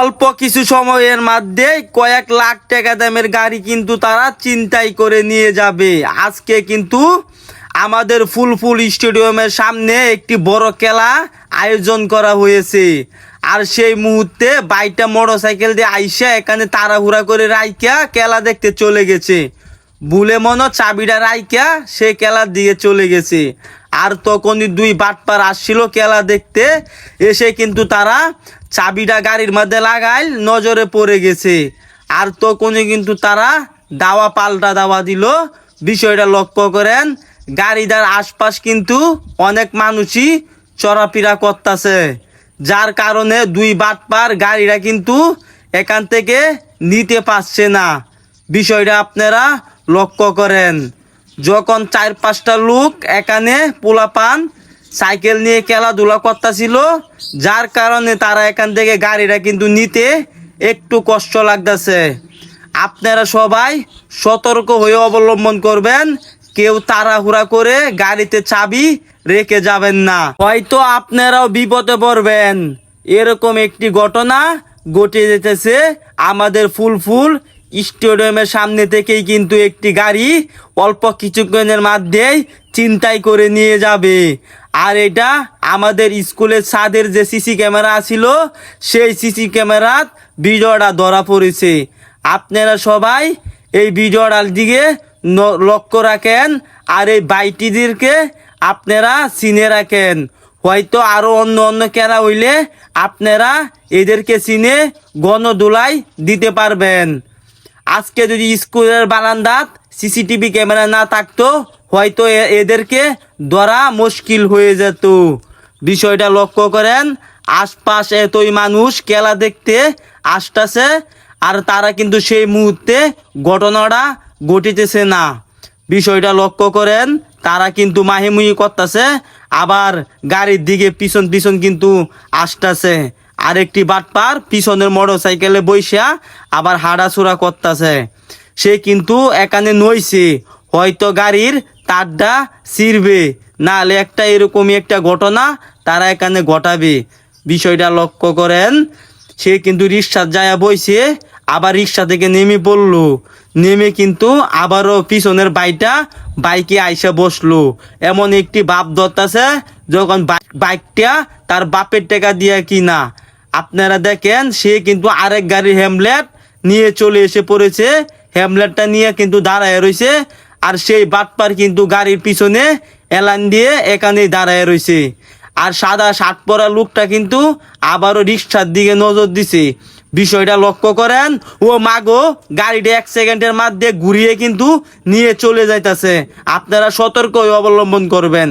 অল্প কিছু সময়ের মধ্যে কয়েক লাখ টাকা দামের গাড়ি কিন্তু তারা চিন্তাই করে নিয়ে যাবে। আজকে কিন্তু আমাদের ফুলফুল স্টেডিয়ামের সামনে একটি বড় খেলা আয়োজন করা হয়েছে। আর সেই মুহূর্তে বাইকটা মোটরসাইকেল দিয়ে আইসা এখানে তাড়াহুড়া করে রাইকা খেলা দেখতে চলে গেছে। বুলে মনো চাবিটা রাইকা সে খেলার দিকে চলে গেছে। আর তখনই দুই বাটপার আসছিল খেলা দেখতে। এসে কিন্তু তারা চাবিটা গাড়ির মধ্যে লাগাই নজরে পড়ে গেছে। আর তখনই কিন্তু তারা দাওয়া পাল্টা দাওয়া দিল। বিষয়টা লক্ষ্য করেন, গাড়িটার আশপাশ কিন্তু অনেক মানুষই চড়াফেরা করতেছে। যার কারণে দুই বাটপার গাড়িটা কিন্তু এখান থেকে নিতে পারছে না। বিষয়টা আপনারা লক্ষ্য করেন। যখন চার পাঁচটা লোক এখানে পোলাপান সাইকেল নিয়ে খেলাধুলা করতেছিল, যার কারণে তারা এখান থেকে গাড়িটা কিন্তু নিতে একটু কষ্ট লাগতেছে। আপনারা সবাই সতর্ক হয়ে অবলম্বন করবেন, কেউ তাড়াহুড়া করে গাড়িতে চাবি রেখে যাবেন না। হয়তো আপনারাও বিপদে পড়বেন। এরকম একটি ঘটনা ঘটে যেতেছে আমাদের ফুল ফুল স্টেডিয়ামের সামনে থেকেই কিন্তু একটি গাড়ি অল্প কিছুক্ষণের মধ্যেই চিন্তাই করে নিয়ে যাবে। আর এটা আমাদের স্কুলের ছাদের যে সিসি ক্যামেরা ছিল, সেই সিসি ক্যামেরাত ভিডিওটা ধরা পড়েছে। আপনারা সবাই এই ভিডিওটার দিকে লক্ষ্য রাখেন আর এই বাইটিদেরকে আপনারা চিনে রাখেন। হয়তো আরও অন্য অন্য খেলা হইলে আপনারা এদেরকে চিনে গণদোলাই দিতে পারবেন। আজকে যদি স্কুলের বারান্দাত সিসিটিভি ক্যামেরা না থাকতো, হয়তো এদেরকে ধরা মুশকিল হয়ে যেত। বিষয়টা লক্ষ্য করেন, আশপাশ এতই মানুষ, খেলা দেখতে আসতেছে, আর তারা কিন্তু সেই মুহূর্তে ঘটনাটা ঘটিতেছে না। বিষয়টা লক্ষ্য করেন, তারা কিন্তু মাহিমুহি করতেছে, আবার গাড়ির দিকে পিছন পিছন কিন্তু আসতেছে। আরেকটি বাটপার পিছনের মোটর সাইকেলে বইসা আবার হাড়াচুরা করতেছে। সে কিন্তু এখানে নইছে, হয়তো গাড়ির তারটা ছিঁড়বে, নাহলে একটা এরকমই একটা ঘটনা তারা এখানে ঘটাবে। বিষয়টা লক্ষ্য করেন, সে কিন্তু রিক্সা যায় বইছে, আবার রিক্সা থেকে নেমে পড়ল। নেমে কিন্তু আবারও পিছনের বাইটা বাইকে আইসা বসল। এমন একটি বাপ ধরতেছে, যখন বাইক- বাইকটা তার বাপের টাকা দিয়ে কিনা আপনারা দেখেন, সে কিন্তু আরেক গাড়ির হ্যামলেট নিয়ে চলে এসে পড়েছে। হ্যামলেটটা নিয়ে কিন্তু দাঁড়ায় রয়েছে। আর সেই বাটপার কিন্তু গাড়ির পিছনে এলান দিয়ে এখানেই দাঁড়ায় রয়েছে। আর সাদা শার্ট পরা লোকটা কিন্তু আবারও রিক্সার দিকে নজর দিছে। বিষয়টা লক্ষ্য করেন, ও মাগো গাড়িটা এক সেকেন্ডের মধ্যে ঘুরিয়ে কিন্তু নিয়ে চলে যাইতাছে। আপনারা সতর্ক অবলম্বন করবেন।